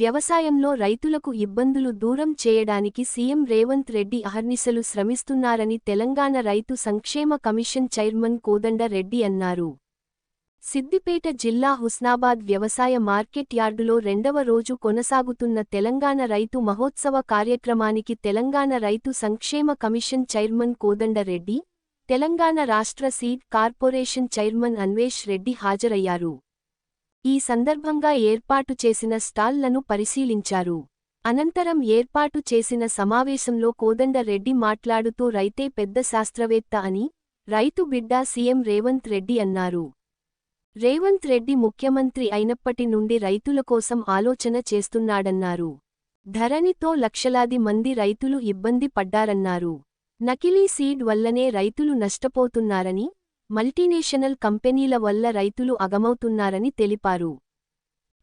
వ్యవసాయంలో రైతులకు ఇబ్బందులు దూరం చేయడానికి సీఎం రేవంత్ రెడ్డి అహర్నిశలు శ్రమిస్తున్నారని తెలంగాణ రైతు సంక్షేమ కమిషన్ చైర్మన్ కోదండ రెడ్డి అన్నారు. సిద్దిపేట జిల్లా హుస్నాబాద్ వ్యవసాయ మార్కెట్ యార్డులో రెండవ రోజు కొనసాగుతున్న తెలంగాణ రైతు మహోత్సవ కార్యక్రమానికి తెలంగాణ రైతు సంక్షేమ కమిషన్ చైర్మన్ కోదండ రెడ్డి తెలంగాణ రాష్ట్ర seed corporation chairman Anvesh Reddy హాజరయ్యారు. ఈ సందర్భంగా ఏర్పాటు చేసిన స్టాల్లను పరిశీలించారు. అనంతరం ఏర్పాటు చేసిన సమావేశంలో కోదండరెడ్డి మాట్లాడుతూ రైతే పెద్ద శాస్త్రవేత్త అని రైతు బిడ్డ సీఎం రేవంత్ రెడ్డి అన్నారు. రేవంత్ రెడ్డి ముఖ్యమంత్రి అయినప్పటి నుండి రైతుల కోసం ఆలోచన చేస్తున్నాడన్నారు. ధరణితో లక్షలాది మంది రైతులు ఇబ్బంది పడ్డారన్నారు. నకిలీ సీడ్ వల్లనే రైతులు నష్టపోతున్నారని మల్టీనేషనల్ కంపెనీల వల్ల రైతులు అగమవుతున్నారని తెలిపారు.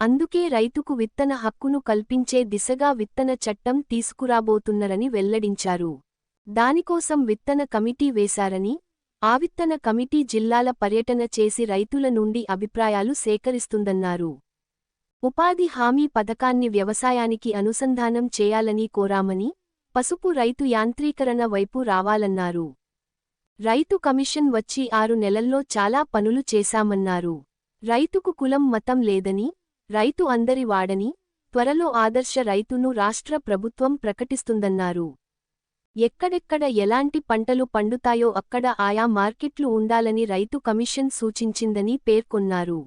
అందుకే రైతుకు విత్తన హక్కును కల్పించే దిశగా విత్తన చట్టం తీసుకురాబోతున్నరని వెల్లడించారు. దానికోసం విత్తన కమిటీ వేశారని ఆ విత్తన కమిటీ జిల్లాల పర్యటన చేసి రైతుల నుండి అభిప్రాయాలు సేకరిస్తుందన్నారు. ఉపాధి హామీ పథకాన్ని వ్యవసాయానికి అనుసంధానం చేయాలని కోరామని పసుపు రైతు యాంత్రీకరణ వైపు రావాలన్నారు. రైతు కమిషన్ వచ్చి ఆరు నెలల్లో చాలా పనులు చేశామన్నారు. రైతుకు కులం మతం లేదని రైతు అందరి వాడని త్వరలో ఆదర్శ రైతును రాష్ట్ర ప్రభుత్వం ప్రకటిస్తుందన్నారు. ఎక్కడెక్కడ ఎలాంటి పంటలు పండుతాయో అక్కడ ఆయా మార్కెట్లు ఉండాలని రైతు కమిషన్ సూచించిందని పేర్కొన్నారు.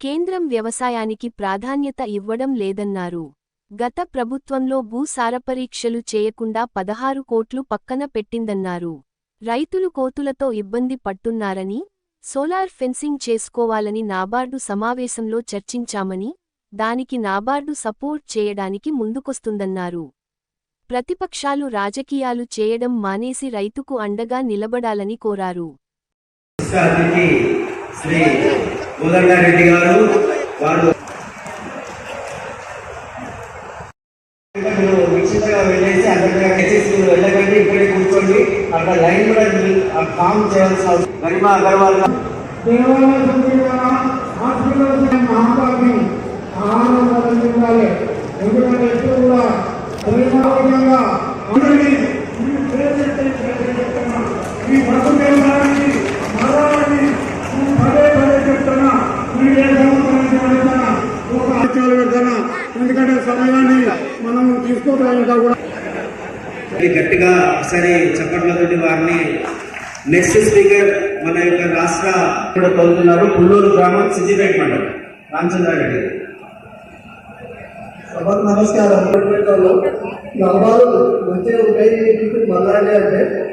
కేంద్రం వ్యవసాయానికి ప్రాధాన్యత ఇవ్వడం లేదన్నారు. గత ప్రభుత్వంలో భూసారపరీక్షలు చేయకుండా పదహారు కోట్లు పక్కన పెట్టిందన్నారు. రైతులు కోతులతో ఇబ్బంది పడుతున్నారని సోలార్ ఫెన్సింగ్ చేసుకోవాలని నాబార్డు సమావేశంలో చర్చించామని దానికి నాబార్డు సపోర్ట్ చేయడానికి ముందుకొస్తుందన్నారు. ప్రతిపక్షాలు రాజకీయాలు చేయడం మానేసి రైతుకు అండగా నిలబడాలని కోరారు. శ్రీ గారు వారు మీరు నిశ్చితంగా వెళ్ళేసి అక్కడ దయచేసి మీరు వెళ్ళకండి ఇక్కడే కూర్చోండి అక్కడ లైన్ కూడా ఫామ్ చేయాల్సిన గరిమా అగర్వాల్ దేవాలయ ఆహారం ఎందుకంటే ఎప్పుడు కూడా పరిమాణంగా అందరినీ ఈ పదే పదే చెప్తున్నా పెడతానా ఎందుకంటే సమయాన్ని మనం తీసుకోవడానికి కూడా గట్టిగా ఒకసారి చప్పట్లతోటి వారిని నెక్స్ట్ స్పీకర్ మన యొక్క రాష్ట్ర ఇక్కడ పొందుతున్నారు పుల్లూరు గ్రామం సిద్దిపేట మండలం రామచంద్రారెడ్డి గారు. సభకు నమస్కారం. ప్రభుత్వంలో లాభాలు వచ్చే ఉంటాయి మీకు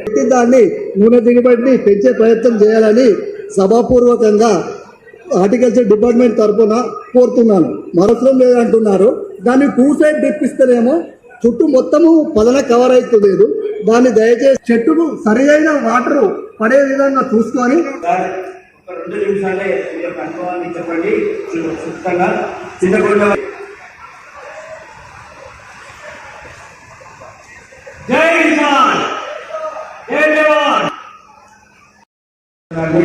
అంటే దాన్ని నూనె దిగుబడిని పెంచే ప్రయత్నం చేయాలని సభాపూర్వకంగా హార్టికల్చర్ డిపార్ట్మెంట్ తరఫున కోరుతున్నాను. మరసరం లేదంటున్నారు. దాన్ని టూ సైడ్ డ్రిప్ చుట్టూ మొత్తము పదన కవర్ అవుతలేదు. దాన్ని దయచేసి చెట్టుకు సరైన వాటర్ పడే విధంగా చూసుకొని రెండు నిమిషాలే అనుభవాన్ని చెప్పండి. చిన్నకొండ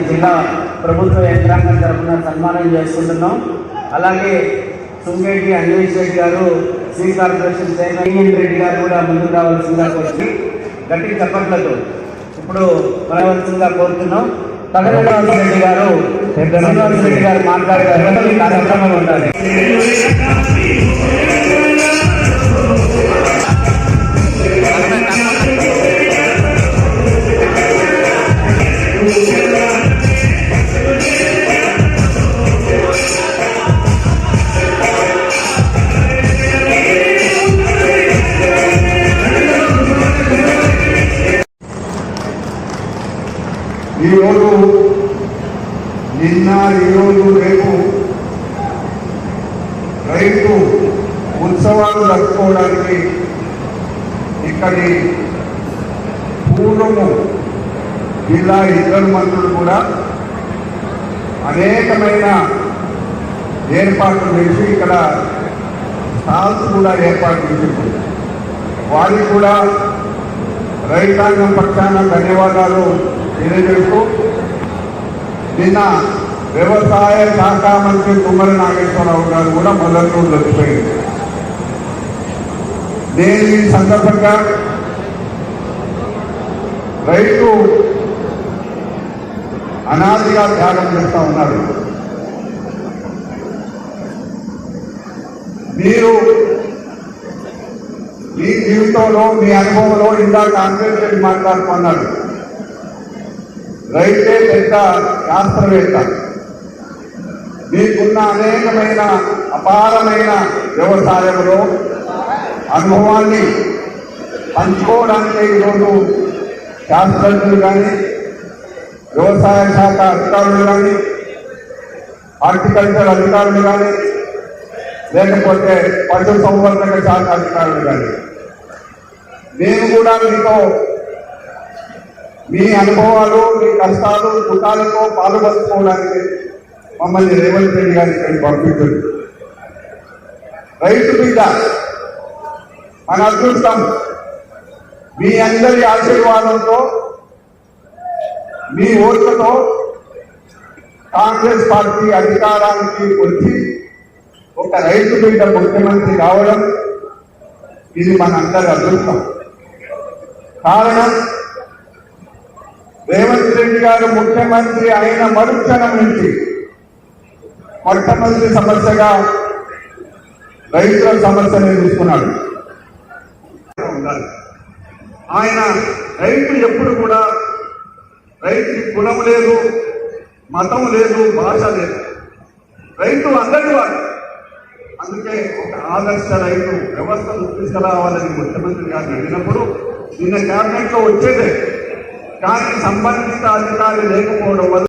జిల్లా ప్రభుత్వ యంత్రాంగం తరఫున సన్మానం చేసుకుంటున్నాం. అలాగే సుంగేటి అన్వేష్ రెడ్డి గారు శ్రీ కార్పొరేషన్ చైర్మన్ రెడ్డి గారు కూడా ముందుకు రావాల్సిందిగా కోరుతుంది గట్టిగా చెప్పట్లేదు. ఇప్పుడు మనవలసిందిగా కోరుతున్నాం. తగరరాజు రెడ్డి గారు శ్రీనివాస రెడ్డి గారు మాట్లాడే తర్వాత ఉండాలి. నిన్న ఈరోజు రేపు రైతు ఉత్సవాలు జరుపుకోవడానికి ఇక్కడి పూర్వము జిల్లా ఇద్దరు మంత్రులు కూడా అనేకమైన ఏర్పాట్లు చేసి ఇక్కడ స్టాల్స్ కూడా ఏర్పాటు చేసింది వారికి కూడా రైతాంగం పక్షాన ధన్యవాదాలు తెలియజేస్తూ నిన్న వ్యవసాయ శాఖ మంత్రి కుమ్మరి నాగేశ్వరరావు గారు కూడా మొదటి రోజు వచ్చిపోయింది నేను ఈ సందర్భంగా రైతు అనాదిగా త్యాగం చేస్తూ ఉన్నారు మీరు మీ జీవితంలో మీ అనుభవంలో ఇందాక అంబేద్కర్ మాట్లాడుకున్నారు. రైతే పెద్ద శాస్త్రవేత్త. మీకున్న అనేకమైన అపారమైన వ్యవసాయంలో అనుభవాన్ని పంచుకోవడానికి ఈరోజు శాస్త్రజ్ఞులు కానీ వ్యవసాయ శాఖ అధికారులు కానీ హార్టికల్చర్ అధికారులు కానీ లేకపోతే పశు సంవర్ధక శాఖ అధికారులు కానీ నేను కూడా మీతో మీ అనుభవాలు మీ కష్టాలు దుఃఖాలతో పాల్పంచుకోవడానికి మమ్మల్ని రేవంత్ రెడ్డి గారు ఇక్కడికి పంపించండి రైతు బిడ్డ మన అదృష్టం మీ అందరి ఆశీర్వాదంతో మీ ఓట్లతో కాంగ్రెస్ పార్టీ అధికారానికి వచ్చి ఒక రైతు బిడ్డ ముఖ్యమంత్రి కావడం ఇది మనందరి అదృష్టం. కారణం రెడ్డి గారు ముఖ్యమంత్రి అయిన మరుక్షణం నుంచి మొట్టమొదటి సమస్యగా రైతుల సమస్యని తీసుకున్నాడు. ఆయన రైతు ఎప్పుడు కూడా రైతు కులం లేదు మతం లేదు భాష లేదు. రైతు అందరి వాడు. అందుకే ఒక ఆదర్శ రైతు వ్యవస్థను తీసుకురావాలని ముఖ్యమంత్రి గారు అడిగినప్పుడు నిన్న క్యాబినెట్లో వచ్చేదే. కానీ సంబంధిత అధికారి లేకపోవడం వల్ల